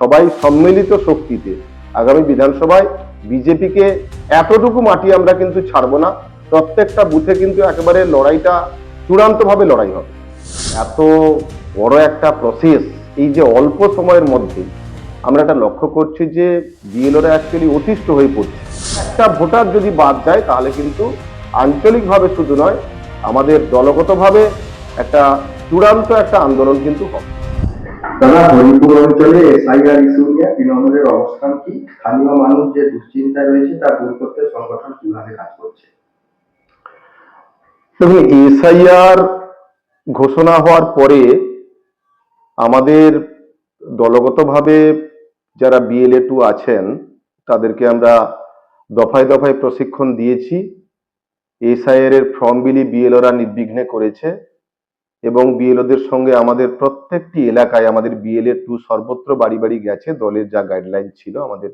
সবাই সম্মিলিত শক্তিতে আগামী বিধানসভায় বিজেপিকে এতটুকু মাটি আমরা কিন্তু ছাড়বো না, প্রত্যেকটা বুথে কিন্তু একেবারে লড়াইটা চূড়ান্তভাবে লড়াই হবে। এত বড় একটা প্রসেস এই যে অল্প সময়ের মধ্যে আমরা এটা লক্ষ্য করছি যে বিএলওরা অ্যাকচুয়ালি অতিষ্ঠ হয়ে পড়ছে। একটা ভোটার যদি বাদ যায়, তাহলে কিন্তু আঞ্চলিকভাবে শুধু নয়, আমাদের দলগতভাবে একটা চূড়ান্ত একটা আন্দোলন কিন্তু হবে। দাদা হরিপুর অঞ্চলে এসআইআর ইস্যু নিয়ে তৃণমূলের অবস্থান কি? স্থানীয় মানুষ যে দুশ্চিন্তায় রয়েছে তা দূর করতে সংগঠন কীভাবে কাজ করছে? দেখুন, এসআইআর ঘোষণা হওয়ার পরে আমাদের দলগতভাবে যারা বিএলএ টু আছেন, তাদেরকে আমরা দফায় দফায় প্রশিক্ষণ দিয়েছি। এসআইআর এর ফর্ম বিলি বিএলওরা নির্বিঘ্নে করেছে। এবং বিএলওদের সঙ্গে আমাদের প্রত্যেকটি এলাকায় আমাদের বিএলএ টু সর্বত্র বাড়ি বাড়ি গেছে। দলের যা গাইডলাইন ছিল, আমাদের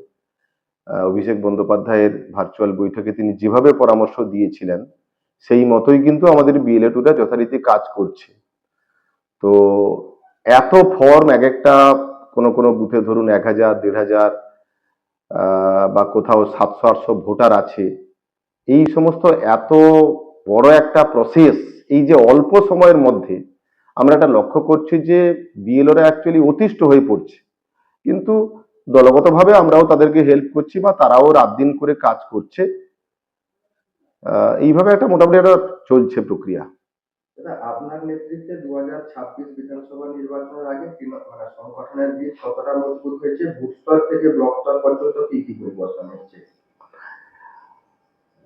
অভিষেক বন্দ্যোপাধ্যায়ের ভার্চুয়াল বৈঠকে তিনি যেভাবে পরামর্শ দিয়েছিলেন, সেই মতোই কিন্তু আমাদের বিএলএ টুটা যথারীতি কাজ করছে। তো এত ফর্ম এক একটা, কোনো কোনো বুথে ধরুন এক হাজার, দেড় হাজার বা কোথাও সাতশো, আটশো ভোটার আছে। এই সমস্ত এত বড় একটা প্রসেস এই যে অল্প সময়ের মধ্যে আমরা এটা লক্ষ্য করছি যে বিএলওরা অ্যাকচুয়ালি অতিষ্ঠ হয়ে পড়ছে। কিন্তু দলগতভাবে আমরাও তাদেরকে হেল্প করছি বা তারাও রাত দিন করে কাজ করছে। এইভাবে একটা মোটামুটি একটা চলছে প্রক্রিয়া। আপনার নেতৃত্বে দু হাজার ছাব্বিশ বিধানসভা নির্বাচনের আগে মানে সংগঠনের বীজ কতটা মজবুত হয়েছে বুথ স্তর থেকে ব্লক স্তর পর্যন্ত কি কি পরিবর্তন হচ্ছে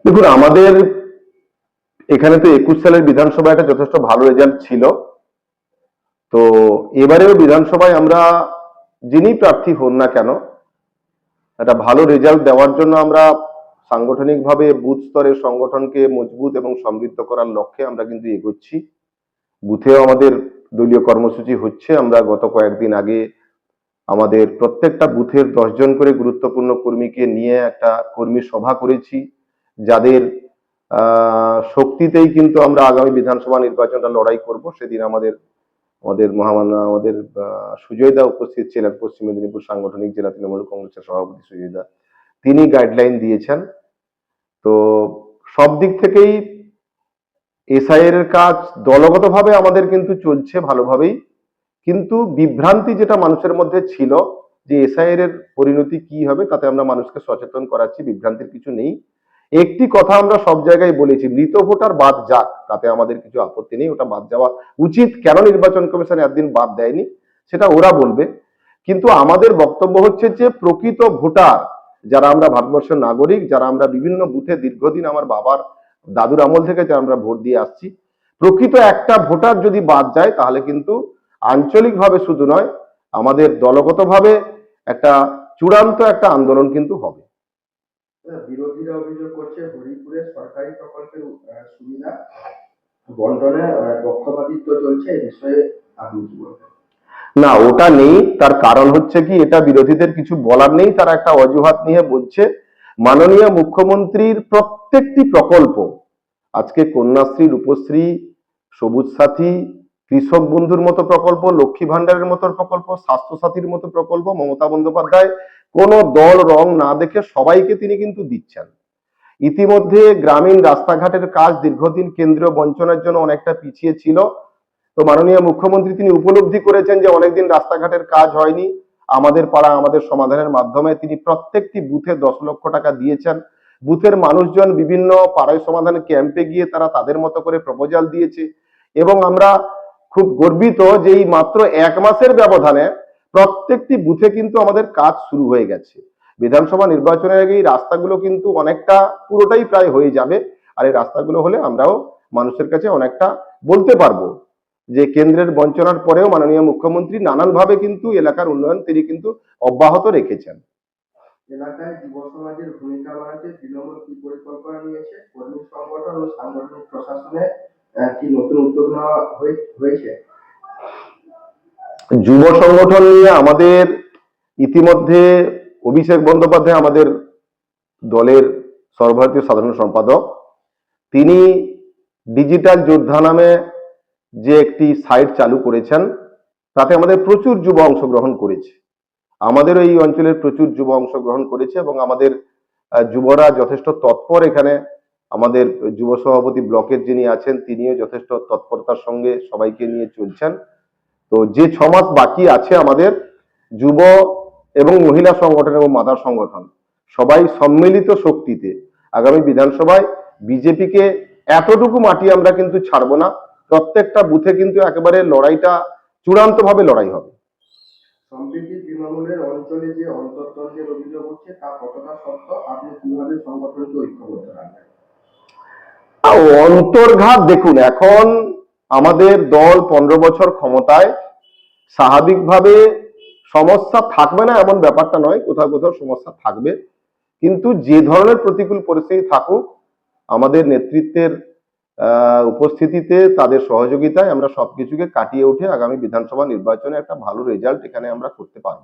দেখুন আমাদের এখানে তো একুশ সালের বিধানসভায় একটা যথেষ্ট ভালো রেজাল্ট ছিল। তো এবারেও বিধানসভায় আমরা যিনি প্রার্থী হন না কেন, একটা ভালো রেজাল্ট দেওয়ার জন্য আমরা সাংগঠনিকভাবে বুথ স্তরের সংগঠনকে মজবুত এবং সমৃদ্ধ করার লক্ষ্যে আমরা কিন্তু এগোচ্ছি। বুথেও আমাদের দলীয় কর্মসূচি হচ্ছে। আমরা গত কয়েকদিন আগে আমাদের প্রত্যেকটা বুথের দশজন করে গুরুত্বপূর্ণ কর্মীকে নিয়ে একটা কর্মী সভা করেছি, যাদের শক্তিতেই কিন্তু আমরা আগামী বিধানসভা নির্বাচনটা লড়াই করব। সেদিন আমাদের আমাদের মহামান্য, আমাদের সুজয়দা উপস্থিত ছিলেন, পশ্চিম মেদিনীপুর সাংগঠনিক জেলা তৃণমূল কংগ্রেসের সভাপতি সুজয় দা তিনি গাইডলাইন দিয়েছেন। তো সব দিক থেকেই এসআইএর এর কাজ দলগতভাবে আমাদের কিন্তু চলছে ভালোভাবেই। কিন্তু বিভ্রান্তি যেটা মানুষের মধ্যে ছিল যে এসআইএর এর পরিণতি কি হবে, তাতে আমরা মানুষকে সচেতন করাচ্ছি, বিভ্রান্তির কিছু নেই। একটি কথা আমরা সব জায়গায় বলেছি, মৃত ভোটার বাদ যাক, তাতে আমাদের কিছু আপত্তি নেই, ওটা বাদ যাওয়া উচিত। কেন নির্বাচন কমিশন একদিন বাদ দেয়নি? সেটা ওরা বলবে। কিন্তু আমাদের বক্তব্য হচ্ছে যে, প্রকৃত ভোটার, যারা আমরা ভারতবর্ষের নাগরিক, যারা আমরা বিভিন্ন বুথে দীর্ঘদিন আমার বাবার দাদুর আমল থেকে যারা আমরা ভোট দিয়ে আসছি, প্রকৃত একটা ভোটার যদি বাদ যায়, তাহলে কিন্তু আঞ্চলিকভাবে শুধু নয়, আমাদের দলগতভাবে একটা চূড়ান্ত একটা আন্দোলন কিন্তু হবে। বিরোধীরা অভিযোগ করছে হরিপুরে সরকারি প্রকল্পের সুবিধা বন্টনে পক্ষপাতিত্ব চলছে এই বিষয়ে আপনি কি বলবেন? না, ওটা নেই। তার কারণ হচ্ছে কি, এটা বিরোধীদের কিছু বলার নেই। তারা একটা অজুহাত নিয়ে বলছে, মাননীয় মুখ্যমন্ত্রীর প্রত্যেকটি প্রকল্প, আজকে কন্যাশ্রী, রূপশ্রী, সবুজ সাথী, কৃষক বন্ধুর মতো প্রকল্প, লক্ষ্মী ভান্ডারের মতো প্রকল্প স্বাস্থ্য সাথীর মতো প্রকল্প, মমতা বন্দ্যোপাধ্যায় কোনো দল রং না দেখে সবাইকে তিনি কিন্তু দিচ্ছেন। ইতিমধ্যে গ্রামীণ রাস্তাঘাটের কাজ দীর্ঘদিন কেন্দ্রীয় বঞ্চনার জন্য অনেকটা পিছিয়ে ছিল। তো মাননীয় মুখ্যমন্ত্রী তিনি উপলব্ধি করেছেন যে অনেকদিন রাস্তাঘাটের কাজ হয়নি। আমাদের পাড়া আমাদের সমাধানের মাধ্যমে তিনি প্রত্যেকটি বুথে দশ লক্ষ টাকা দিয়েছেন। বুথের মানুষজন বিভিন্ন পাড়ায় সমাধান ক্যাম্পে গিয়ে তারা তাদের মতো করে প্রপোজাল দিয়েছে। এবং আমরা খুব গর্বিত যে এই মাত্র এক মাসের ব্যবধানে প্রত্যেকটি বুথে কিন্তু আমাদের কাজ শুরু হয়ে গেছে। বিধানসভা নির্বাচনের আগে এই রাস্তাগুলো কিন্তু অনেকটা পুরোটাই প্রায় হয়ে যাবে, আর এই রাস্তাগুলো হলে আমরাও মানুষের কাছে অনেকটা বলতে পারব যে কেন্দ্রের বঞ্চনার পরেও মাননীয় মুখ্যমন্ত্রী নানানভাবে কিন্তু এলাকার উন্নয়ন তিনি কিন্তু অব্যাহত রেখেছেন। এলাকায় যুব সমাজের ভূমিকা বাড়াতে তৃণমূল কি পরিকল্পনা নিয়েছে? কর্মী সংগঠন ও সাংগঠনিক প্রশাসনে কি নতুন উদ্যোগ নেওয়া হয়ে- হয়েছে? যুব সংগঠন নিয়ে আমাদের ইতিমধ্যে অভিষেক বন্দ্যোপাধ্যায় আমাদের দলের সর্বভারতীয় সাধারণ সম্পাদক। তিনি ডিজিটাল যোদ্ধা নামে যে একটি সাইট চালু করেছেন, তাতে আমাদের প্রচুর যুব অংশগ্রহণ করেছে। আমাদের এই অঞ্চলের প্রচুর যুব অংশগ্রহণ করেছে এবং আমাদের যুবরা যথেষ্ট তৎপর এখানে। আমাদের যুব সভাপতি ব্লকের যিনি আছেন, তিনিও যথেষ্ট তৎপরতার সঙ্গে সবাইকে নিয়ে চলছেন। তো যে ছ মাস বাকি আছে আমাদের যুব এবং মহিলা সংগঠন এবং মাদার সংগঠন সবাই সম্মিলিত শক্তিতে আগামী বিধানসভায় বিজেপিকে এতটুকু মাটি আমরা কিন্তু ছাড়বো না প্রত্যেকটা বুথে কিন্তু একেবারে লড়াইটা চূড়ান্তভাবে লড়াই হবে। সম্প্রীতি তৃণমূলের অঞ্চলে যে অন্তর্দ্বন্দ্বের অভিযোগ হচ্ছে তা কতটা সত্য? আপনি কীভাবে সংগঠনকে ঐক্যবদ্ধ রাখবেন? আহ, অন্তর্ঘাত দেখুন এখন আমাদের দল পনেরো বছর ক্ষমতায় স্বাভাবিকভাবে সমস্যা থাকবে না, এমন ব্যাপারটা নয়, কোথাও কোথাও সমস্যা থাকবে। কিন্তু যে ধরনের প্রতিকূল পরিস্থিতি থাকুক, আমাদের নেতৃত্বের উপস্থিতিতে, তাদের সহযোগিতায় আমরা সবকিছুকে কাটিয়ে উঠে আগামী বিধানসভা নির্বাচনে একটা ভালো রেজাল্ট এখানে আমরা করতে পারব।